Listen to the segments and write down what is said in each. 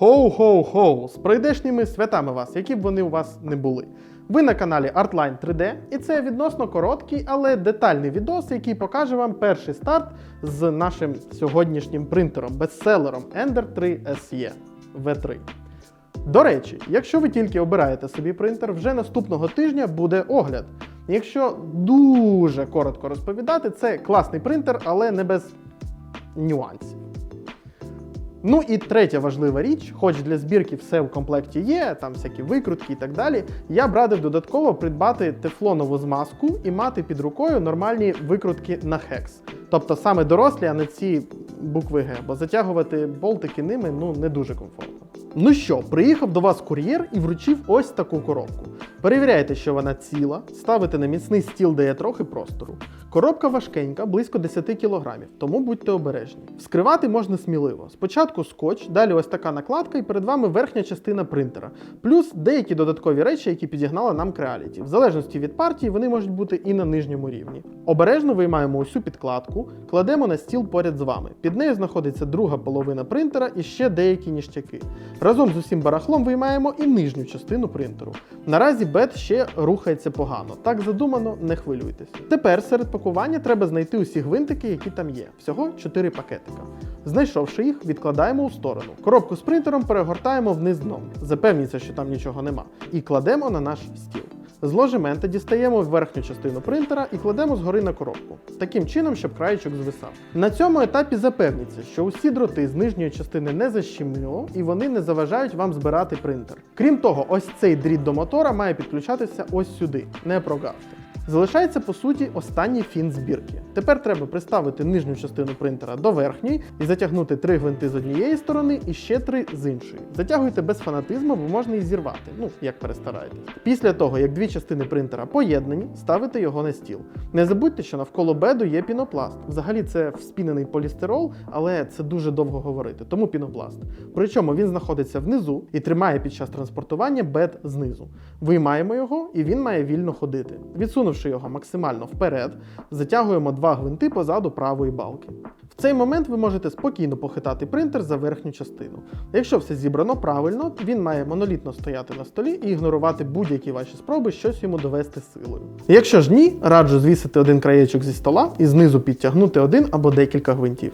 Хоу-хоу-хоу! З прийдешніми святами вас, які б вони у вас не були. Ви на каналі Artline 3D, і це відносно короткий, але детальний відос, який покаже вам перший старт з нашим сьогоднішнім принтером, бестселером Ender 3 SE V3. До речі, якщо ви тільки обираєте собі принтер, вже наступного тижня буде огляд. Якщо дуже коротко розповідати, це класний принтер, але не без нюансів. Ну і третя важлива річ, хоч для збірки все в комплекті є, там всякі викрутки і так далі. Я б радив додатково придбати тефлонову змазку і мати під рукою нормальні викрутки на хекс. Тобто саме дорослі, а не ці букви Г, бо затягувати болтики ними ну не дуже комфортно. Ну що, приїхав до вас кур'єр і вручив ось таку коробку. Перевіряйте, що вона ціла, ставите на міцний стіл, де є трохи простору. Коробка важкенька, близько 10 кг, тому будьте обережні. Вскривати можна сміливо. Спочатку скотч, далі ось така накладка, і перед вами верхня частина принтера. Плюс деякі додаткові речі, які підігнала нам Creality. В залежності від партії, вони можуть бути і на нижньому рівні. Обережно виймаємо усю підкладку, кладемо на стіл поряд з вами. Під нею знаходиться друга половина принтера і ще деякі ніштяки. Разом з усім барахлом виймаємо і нижню частину принтеру. Наразі бет ще рухається погано. Так задумано, не хвилюйтеся. Тепер серед пакування треба знайти усі гвинтики, які там є. Всього 4 пакетика. Знайшовши їх, відкладаємо у сторону. Коробку з принтером перегортаємо вниз дном. Запевніться, що там нічого нема. І кладемо на наш стіл. З ложемента дістаємо верхню частину принтера і кладемо згори на коробку, таким чином, щоб краєчок звисав. На цьому етапі запевніться, що усі дроти з нижньої частини не защемлю і вони не заважають вам збирати принтер. Крім того, ось цей дріт до мотора має підключатися ось сюди, не прогавте. Залишається по суті останній фін збірки. Тепер треба приставити нижню частину принтера до верхньої і затягнути три гвинти з однієї сторони і ще три з іншої. Затягуйте без фанатизму, бо можна і зірвати, ну як перестараєтесь. Після того, як дві частини принтера поєднані, ставите його на стіл. Не забудьте, що навколо беду є пінопласт. Взагалі це вспінений полістирол, але це дуже довго говорити, тому пінопласт. Причому він знаходиться внизу і тримає під час транспортування бед знизу. Виймаємо його, і він має вільно ходити. Відсунувши його максимально вперед, затягуємо два гвинти позаду правої балки. В цей момент ви можете спокійно похитати принтер за верхню частину. Якщо все зібрано правильно, він має монолітно стояти на столі і ігнорувати будь-які ваші спроби щось йому довести силою. Якщо ж ні, раджу звісити один краєчок зі стола і знизу підтягнути один або декілька гвинтів.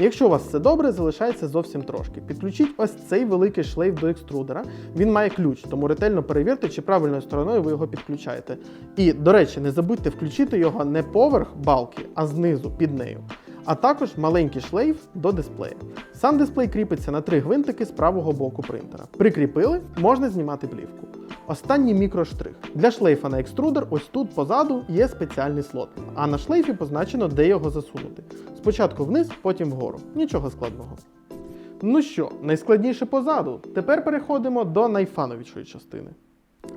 Якщо у вас все добре, залишається зовсім трошки. Підключіть ось цей великий шлейф до екструдера. Він має ключ, тому ретельно перевірте, чи правильною стороною ви його підключаєте. І, до речі, не забудьте включити його не поверх балки, а знизу під нею. А також маленький шлейф до дисплея. Сам дисплей кріпиться на три гвинтики з правого боку принтера. Прикріпили, можна знімати плівку. Останній мікроштрих. Для шлейфа на екструдер ось тут позаду є спеціальний слот, а на шлейфі позначено, де його засунути. Спочатку вниз, потім вгору. Нічого складного. Ну що, найскладніше позаду. Тепер переходимо до найфановішої частини.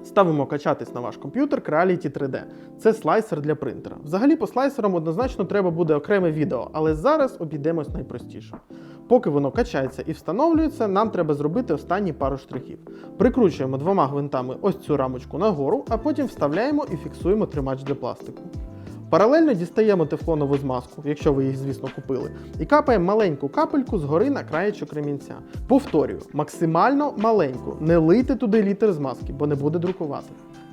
Ставимо качатись на ваш комп'ютер Creality 3D. Це слайсер для принтера. Взагалі по слайсерам однозначно треба буде окреме відео, але зараз обійдемось найпростіше. Поки воно качається і встановлюється, нам треба зробити останні пару штрихів. Прикручуємо двома гвинтами ось цю рамочку нагору, а потім вставляємо і фіксуємо тримач для пластику. Паралельно дістаємо тефлонову змазку, якщо ви їх, звісно, купили, і капаємо маленьку капельку згори на краєчок ремінця. Повторюю, максимально маленьку. Не лийте туди літр змазки, бо не буде друкувати.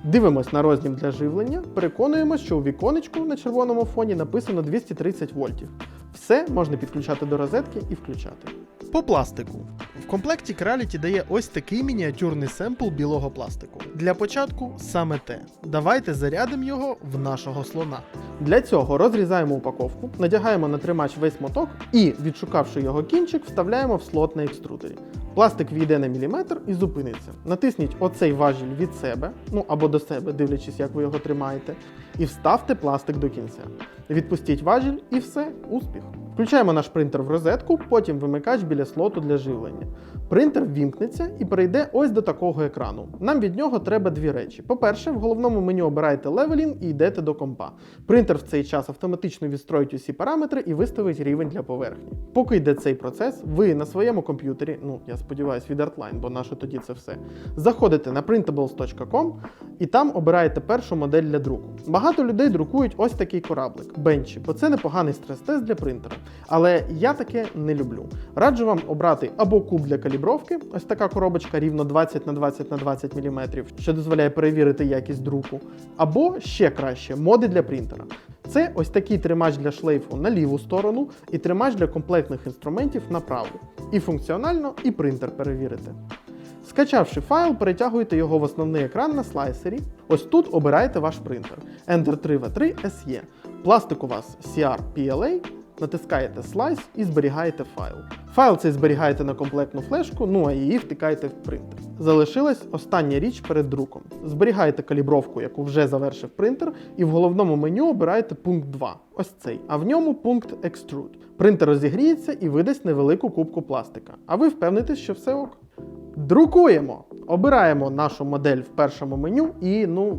Дивимось на рознім для живлення, переконуємось, що у віконечку на червоному фоні написано 230 вольтів. Все можна підключати до розетки і включати. По пластику. В комплекті Creality дає ось такий мініатюрний семпл білого пластику. Для початку саме те. Давайте зарядимо його в нашого слона. Для цього розрізаємо упаковку, надягаємо на тримач весь моток і, відшукавши його кінчик, вставляємо в слот на екструдері. Пластик війде на міліметр і зупиниться. Натисніть оцей важіль від себе, ну або до себе, дивлячись, як ви його тримаєте, і вставте пластик до кінця. Відпустіть важіль і все, успіх. Включаємо наш принтер в розетку, потім вимикач біля слоту для живлення. Принтер ввімкнеться і перейде ось до такого екрану. Нам від нього треба дві речі. По-перше, в головному меню обираєте левелін і йдете до компа. Принтер в цей час автоматично відстроїть усі параметри і виставить рівень для поверхні. Поки йде цей процес, ви на своєму комп'ютері, ну я сподіваюся, від Artline, бо наше тоді це все, заходите на printables.com і там обираєте першу модель для друку. Багато людей друкують ось такий кораблик, Geekbench, бо це непоганий стрес-тест для принтера. Але я таке не люблю. Раджу вам обрати або куб для калібровки, ось така коробочка рівно 20 на 20 на 20 мм, що дозволяє перевірити якість друку, або ще краще моди для принтера. Це ось такий тримач для шлейфу на ліву сторону і тримач для комплектних інструментів на праву. І функціонально, і принтер перевірити. Скачавши файл, перетягуєте його в основний екран на слайсері. Ось тут обираєте ваш принтер. Enter 3 v 3 SE. Пластик у вас CR PLA, натискаєте слайс і зберігаєте файл. Файл цей зберігаєте на комплектну флешку, ну а її втикаєте в принтер. Залишилась остання річ перед друком. Зберігаєте калібровку, яку вже завершив принтер, і в головному меню обираєте пункт 2, ось цей, а в ньому пункт Extrude. Принтер розігріється і видасть невелику кубку пластика. А ви впевнитесь, що все ок. Друкуємо! Обираємо нашу модель в першому меню і, ну,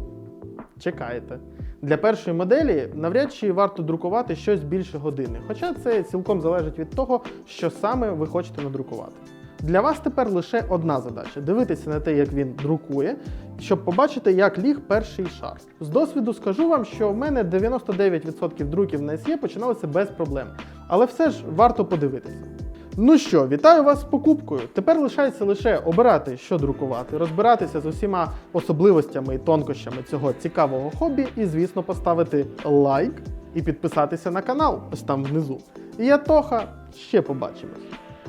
чекаєте. Для першої моделі навряд чи варто друкувати щось більше години, хоча це цілком залежить від того, що саме ви хочете надрукувати. Для вас тепер лише одна задача дивитися на те, як він друкує, щоб побачити, як ліг перший шар. З досвіду скажу вам, що в мене 99% друків на SE починалися без проблем, але все ж варто подивитися. Ну що, вітаю вас з покупкою. Тепер лишається лише обирати, що друкувати, розбиратися з усіма особливостями і тонкощами цього цікавого хобі, і, звісно, поставити лайк і підписатися на канал ось там внизу. І я Тоха, ще побачимось.